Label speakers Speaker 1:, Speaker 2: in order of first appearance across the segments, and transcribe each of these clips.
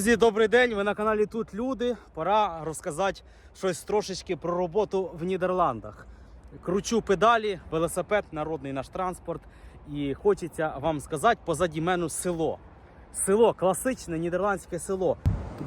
Speaker 1: Друзі, добрий день. Ви на каналі Тут Люди. Пора розказати щось трошечки про роботу в Нідерландах. Кручу педалі, велосипед, народний наш транспорт. І хочеться вам сказати, позаді мене село. Село, класичне нідерландське село.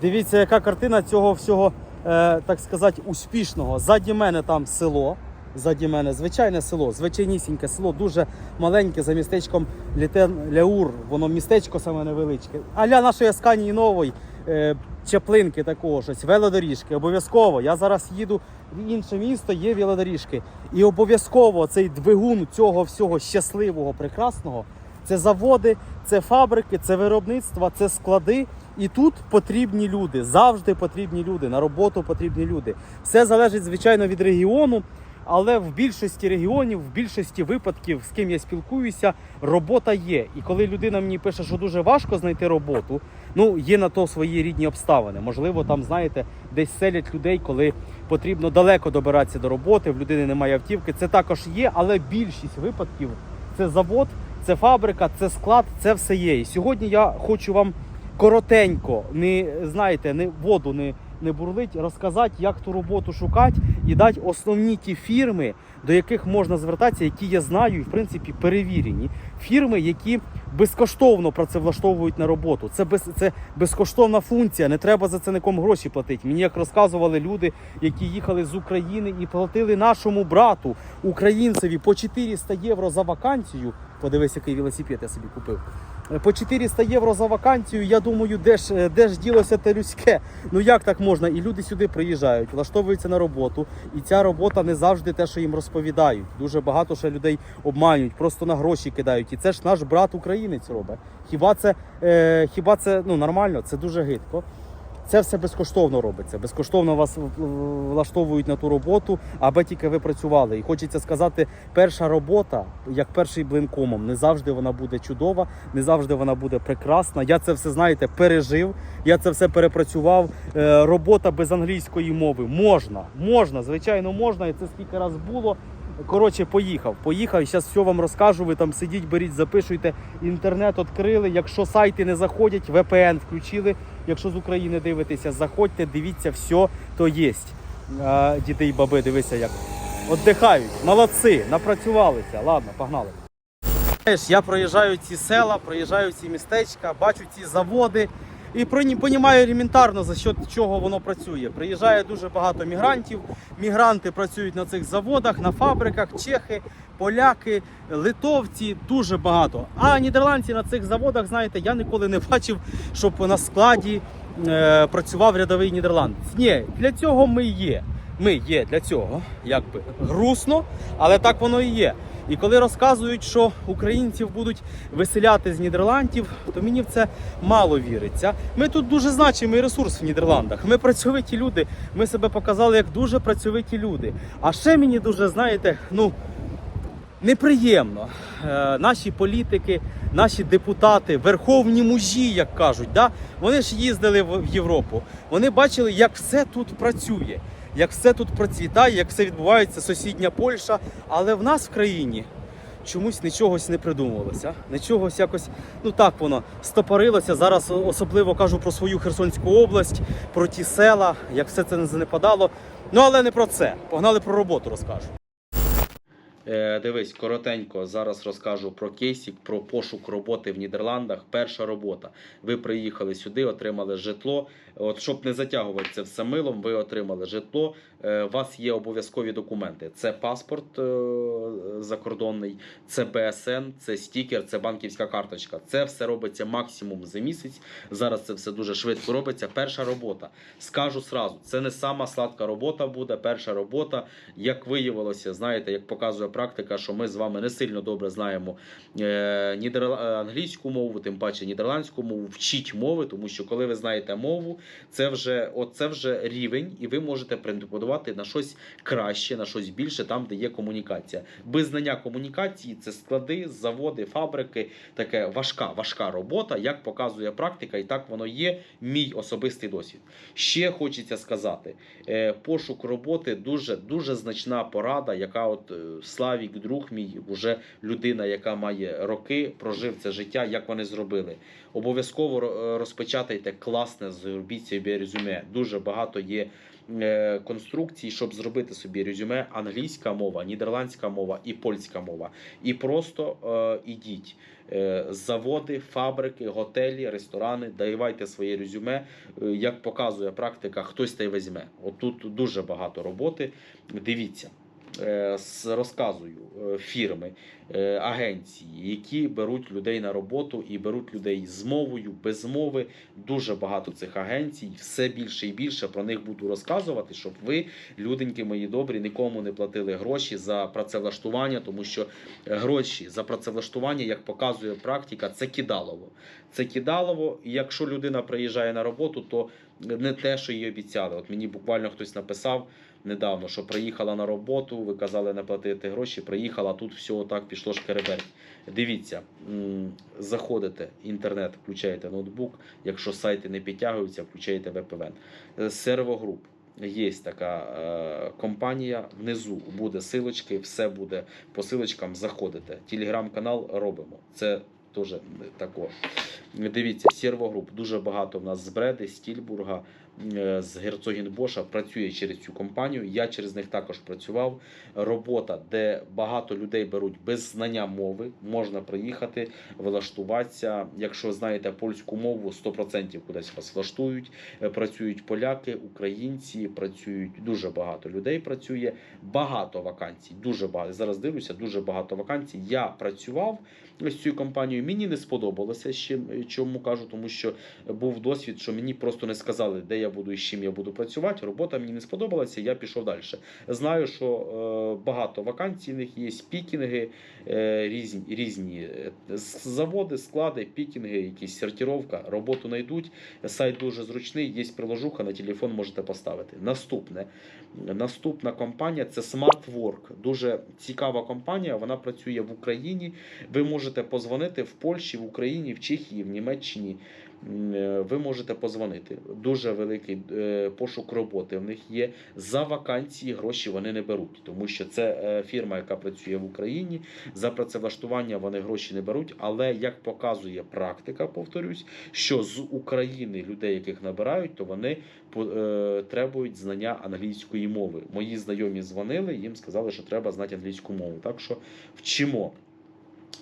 Speaker 1: Дивіться, яка картина цього всього, е, так сказати, успішного. Ззаді мене там село. Ззаді мене звичайне село, звичайнісіньке село, дуже маленьке за містечком Літен Ляур. Воно містечко саме невеличке. Аля нашої Асканії нової е, чаплинки такого щось, велодоріжки. Обов'язково. Я зараз їду в інше місто, є велодоріжки. І обов'язково цей двигун цього всього щасливого, прекрасного. Це заводи, це фабрики, це виробництва, це склади. І тут потрібні люди. Завжди потрібні люди. На роботу потрібні люди. Все залежить, звичайно, від регіону. Але в більшості регіонів, в більшості випадків, з ким я спілкуюся, робота є. І коли людина мені пише, що дуже важко знайти роботу, ну є на то свої рідні обставини. Можливо, там знаєте, десь селять людей, коли потрібно далеко добиратися до роботи, в людини немає автівки. Це також є, але більшість випадків це завод, це фабрика, це склад, це все є. І сьогодні я хочу вам коротенько, не знаєте, не воду не, не бурлить, розказати, як ту роботу шукати і дати основні ті фірми, до яких можна звертатися, які я знаю і в принципі перевірені. Фірми, які безкоштовно працевлаштовують на роботу. Це без це безкоштовна функція. Не треба за це нікому гроші платити. Мені як розказували люди, які їхали з України і платили нашому брату українцеві по 400 євро за вакансію. Подивись, який велосипед я собі купив. По 400 євро за вакансію, я думаю, де ж, е, де ж ділося те людське? Ну як так можна? І люди сюди приїжджають, влаштовуються на роботу, і ця робота не завжди те, що їм розповідають. Дуже багато ще людей обманюють, просто на гроші кидають. І це ж наш брат українець робить. Хіба це, е, хіба це ну, нормально? Це дуже гидко. Це все безкоштовно робиться. Безкоштовно вас влаштовують на ту роботу, аби тільки ви працювали. І хочеться сказати, перша робота, як перший блин комом, не завжди вона буде чудова, не завжди вона буде прекрасна. Я це все знаєте пережив. Я це все перепрацював. Е, робота без англійської мови можна, можна, звичайно, можна. І це скільки раз було. Коротше, поїхав. Поїхав, зараз все вам розкажу. Ви там сидіть, беріть, запишуйте. Інтернет відкрили. Якщо сайти не заходять, VPN включили. Якщо з України дивитеся, заходьте, дивіться, все то є. А, діди і баби, дивися як. Отдихають. Молодці, напрацювалися. Ладно, погнали. Я проїжджаю ці села, проїжджаю ці містечка, бачу ці заводи і розумію елементарно, за що чого воно працює. Приїжджає дуже багато мігрантів. Мігранти працюють на цих заводах, на фабриках, чехи, поляки, литовці, дуже багато. А нідерландці на цих заводах, знаєте, я ніколи не бачив, щоб на складі е, працював рядовий нідерландець. Ні, для цього ми є. Ми є для цього, якби грустно, але так воно і є. І коли розказують, що українців будуть виселяти з Нідерландів, то мені в це мало віриться. Ми тут дуже значимий ресурс в Нідерландах. Ми працьовиті люди. Ми себе показали як дуже працьовиті люди. А ще мені дуже, знаєте, ну неприємно. Е, наші політики, наші депутати, верховні мужі, як кажуть, да? вони ж їздили в Європу. Вони бачили, як все тут працює, як все тут процвітає, як все відбувається сусідня Польща. Але в нас в країні чомусь нічогось не придумувалося. Нічогось якось, ну так воно стопорилося. Зараз особливо кажу про свою Херсонську область, про ті села, як все це не занепадало. Ну але не про це. Погнали про роботу, розкажу. Е, дивись, коротенько зараз розкажу про кейсик, про пошук роботи в Нідерландах. Перша робота. Ви приїхали сюди, отримали житло. От щоб не затягувати це все милом, ви отримали житло. Е, у вас є обов'язкові документи: це паспорт е, закордонний, це БСН, це стікер, це банківська карточка. Це все робиться максимум за місяць. Зараз це все дуже швидко робиться. Перша робота. Скажу сразу, це не сама сладка робота буде. Перша робота, як виявилося, знаєте, як показує практика, що ми з вами не сильно добре знаємо е, е, англійську мову, тим паче нідерландську мову. Вчіть мови, тому що коли ви знаєте мову, це вже от це вже рівень, і ви можете претендувати на щось краще, на щось більше, там, де є комунікація. Без знання комунікації це склади, заводи, фабрики. Таке важка, важка робота, як показує практика, і так воно є. Мій особистий досвід. Ще хочеться сказати: е, пошук роботи дуже дуже значна порада, яка от
Speaker 2: Славік, друг мій, вже людина, яка має роки, прожив це життя. Як вони зробили? Обов'язково ро- розпечатайте класне, зробіть собі резюме. Дуже багато є е, конструкцій, щоб зробити собі резюме. Англійська мова, нідерландська мова і польська мова. І просто е, ідіть. Е, Заводи, фабрики, готелі, ресторани, давайте своє резюме. Е, Як показує практика, хтось та й візьме. Отут дуже багато роботи. Дивіться, е, с- розказую е, фірми, е, агенції, які беруть людей на роботу і беруть людей з мовою, без мови. Дуже багато цих агенцій, все більше і більше про них буду розказувати, щоб ви, люденьки мої добрі, нікому не платили гроші за працевлаштування, тому що гроші за працевлаштування, як показує практика, це кидалово. Це кидалово, і якщо людина приїжджає на роботу, то не те, що їй обіцяли. От мені буквально хтось написав недавно, що приїхала на роботу, ви казали не платити гроші, приїхала, а тут все отак пішло шкереберть. Дивіться, заходите, інтернет, включаєте ноутбук, якщо сайти не підтягуються, включаєте VPN. Е, Сервогруп. Є така е, компанія. Внизу буде силочки, все буде по силочкам. Заходите. Телеграм-канал робимо. Це теж тако. Дивіться, сервогруп. Дуже багато в нас з Бреди, з Тільбурга, е, з Герцогінбоша працює через цю компанію. Я через них також працював. Робота, де багато людей беруть без знання мови, можна приїхати, влаштуватися. Якщо знаєте польську мову, 100% кудись вас влаштують. Е, Працюють поляки, українці, працюють дуже багато людей. Працює багато вакансій. Дуже багато. Зараз дивлюся, дуже багато вакансій. Я працював з цією компанією. Мені не сподобалося з чому кажу, тому що був досвід, що мені просто не сказали, де я буду і з чим я буду працювати. Робота мені не сподобалася, я пішов далі. Знаю, що е, багато вакансій є, пікінги, е, різні, різні е, заводи, склади, пікінги, якісь сортировка, роботу знайдуть. Сайт дуже зручний, є приложуха на телефон можете поставити. Наступне. Наступна компанія це SmartWork. Дуже цікава компанія. Вона працює в Україні. Ви можете позвонити в Польщі, в Україні, в Чехії, в Німеччині. Е, Ви можете позвонити. Дуже великий е, пошук роботи в них є. За вакансії гроші вони не беруть, тому що це е, фірма, яка працює в Україні. За працевлаштування вони гроші не беруть. Але як показує практика, повторюсь, що з України людей, яких набирають, то вони требують знання англійської мови. Мої знайомі дзвонили, їм сказали, що треба знати англійську мову. Так що вчимо.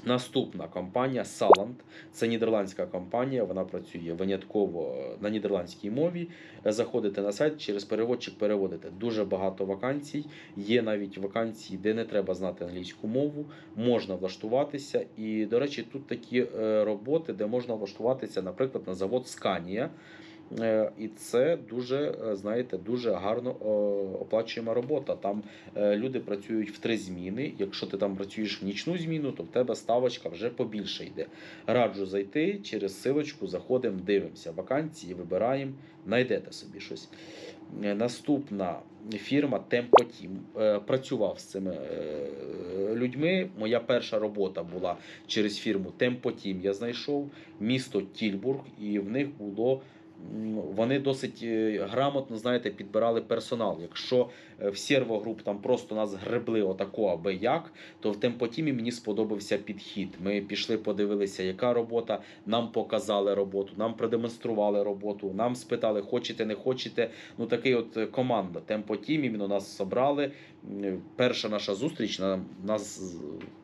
Speaker 2: Наступна компанія Saland. Це нідерландська компанія. Вона працює винятково на нідерландській мові. Заходите на сайт, через переводчик переводите. Дуже багато вакансій. Є навіть вакансії, де не треба знати англійську мову. Можна влаштуватися. І, до речі, тут такі е, роботи, де можна влаштуватися, наприклад, на завод Сканія. Е, І це дуже, е, знаєте, дуже гарно е, оплачуєма робота. Там люди працюють в три зміни. Якщо ти там працюєш в нічну зміну, то в тебе ставочка вже побільше йде. Раджу зайти через силочку, заходимо, дивимося. Вакансії вибираємо, знайдете собі щось. Наступна фірма. Е, Працював з цими людьми. Моя перша робота була через фірму Team. Я знайшов місто Тільбург, і в них було. Вони досить е, грамотно, знаєте, підбирали персонал. Якщо е, в сервогруп там просто нас гребли отако аби як, то в темпотімі мені сподобався підхід. Ми пішли, подивилися, яка робота. Нам показали роботу, нам продемонстрували роботу. Нам спитали, хочете, не хочете. Ну такий от е, команда. Темпотім іменно нас собрали. Перша наша зустріч нам нас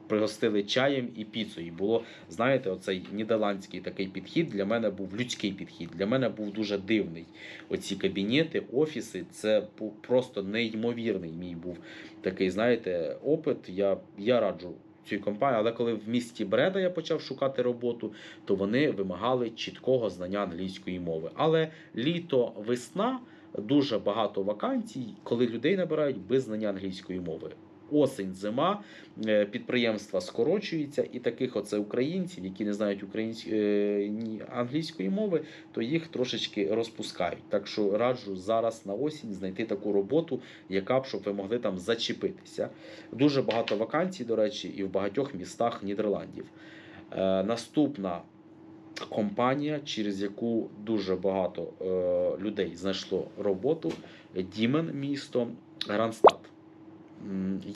Speaker 2: пригостили чаєм і піцею. Було, знаєте, оцей нідерландський такий підхід для мене був людський підхід. Для мене був дуже дивний. Оці кабінети, офіси, це просто неймовірний мій був такий, знаєте, опит. Я, я раджу цій компанії, але коли в місті Бреда я почав шукати роботу, то вони вимагали чіткого знання англійської мови. Але літо, весна дуже багато вакансій, коли людей набирають без знання англійської мови. Осень, зима, е, підприємства скорочуються, і таких оце українців, які не знають українсь... е, англійської мови, то їх трошечки розпускають. Так що раджу зараз на осінь знайти таку роботу, яка б щоб ви могли там зачепитися. Дуже багато вакансій, до речі, і в багатьох містах Нідерландів. Е, наступна компанія, через яку дуже багато е, людей знайшло роботу, Дімен місто Гранстад.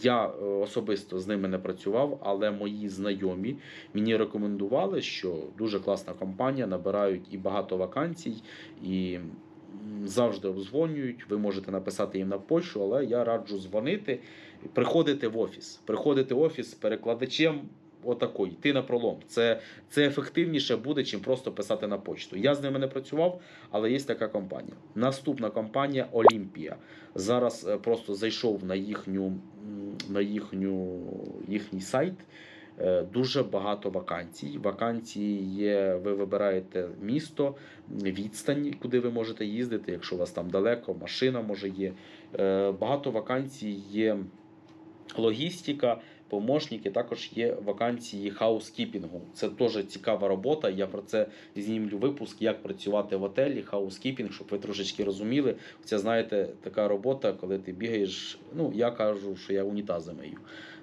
Speaker 2: Я е, особисто з ними не працював, але мої знайомі мені рекомендували, що дуже класна компанія, набирають і багато вакансій, і завжди обзвонюють. Ви можете написати їм на почту, але я раджу дзвонити, приходити в офіс. Приходити в офіс з перекладачем. Отакой, йти на пролом. Це, це ефективніше буде, чим просто писати на почту. Я з ними не працював, але є така компанія. Наступна компанія Олімпія. Зараз е, просто зайшов на їхню на їхню їхній сайт. Е, Дуже багато вакансій. Вакансії є. Ви вибираєте місто, відстань, куди ви можете їздити, якщо у вас там далеко, машина може є. Е, Багато вакансій є логістика, помощники. Також є вакансії хаускіпінгу. Це теж цікава робота. Я про це знімлю випуск, як працювати в отелі, хаускіпінг, щоб ви трошечки розуміли. Це знаєте, така робота, коли ти бігаєш. Ну я кажу, що я унітази мию.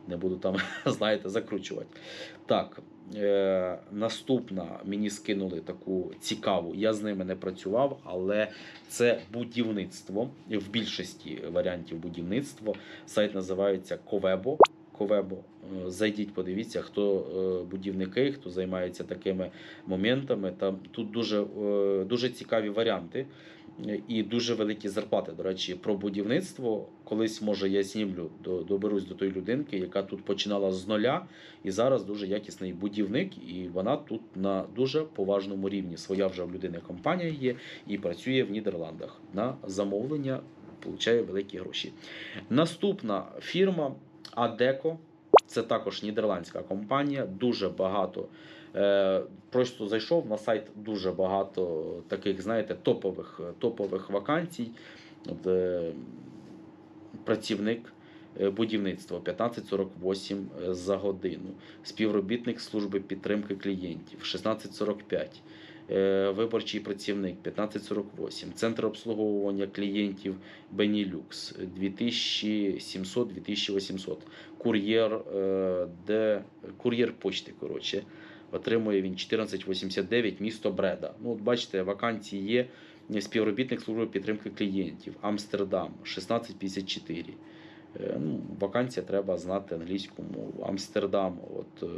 Speaker 2: Не буду там, знаєте, закручувати. Так, е, наступна мені скинули таку цікаву. Я з ними не працював, але це будівництво. В більшості варіантів будівництво. Сайт називається Ковебо. Ковебо. Е, Зайдіть, подивіться, хто е, будівники, хто займається такими моментами. Там тут дуже, е, дуже цікаві варіанти і дуже великі зарплати. До речі, про будівництво колись може я знімлю до- доберусь до тої людинки, яка тут починала з нуля, і зараз дуже якісний будівник, і вона тут на дуже поважному рівні. Своя вже в людини компанія є і працює в Нідерландах на замовлення. Получає великі гроші. Наступна фірма Адеко. Це також нідерландська компанія. Дуже багато. Е, просто зайшов на сайт дуже багато таких, знаєте, топових, топових вакансій. От, е, працівник е, будівництва 1548 за годину, співробітник служби підтримки клієнтів 1645. Е, Виборчий працівник 1548, центр обслуговування клієнтів Benelux 2700-2800, кур'єр, е, де кур'єр почти. Коротше, отримує він 1489, місто Бреда. Ну, от бачите, вакансії є. Співробітник служби підтримки клієнтів Амстердам 1654. Е, Ну, вакансія треба знати англійську мову. Амстердам, от,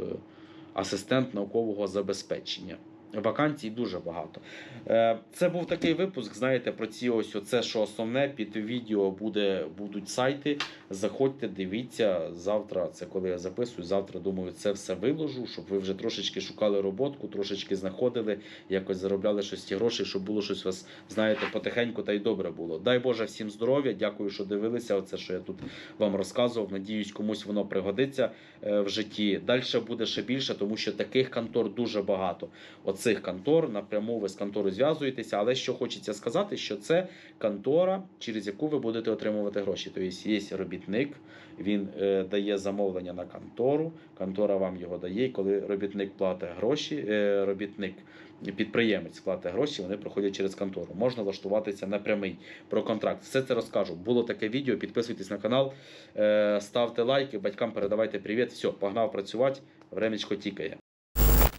Speaker 2: асистент наукового забезпечення. Вакансій дуже багато. Е, Це був такий випуск. Знаєте, про ці ось оце, що основне під відео буде, будуть сайти. Заходьте, дивіться. Завтра, це коли я записую, завтра думаю, це все виложу, щоб ви вже трошечки шукали роботку, трошечки знаходили, якось заробляли щось ті гроші, щоб було щось у вас, знаєте, потихеньку та й добре було. Дай Боже всім здоров'я. Дякую, що дивилися. Оце, що я тут вам розказував. Надіюсь, комусь воно пригодиться е, в житті. Далі буде ще більше, тому що таких контор дуже багато. Оцих контор напряму ви з конторою зв'язуєтеся. Але що хочеться сказати, що це контора, через яку ви будете отримувати гроші. Тобто є робітник, він е, дає замовлення на контору, контора вам його дає. І коли робітник платить гроші, е, робітник. Підприємець платить гроші, вони проходять через контору. Можна влаштуватися на прямий про контракт. Все це розкажу. Було таке відео. Підписуйтесь на канал, е, ставте лайки, батькам передавайте привіт. Все, погнав працювати. Времечко тікає.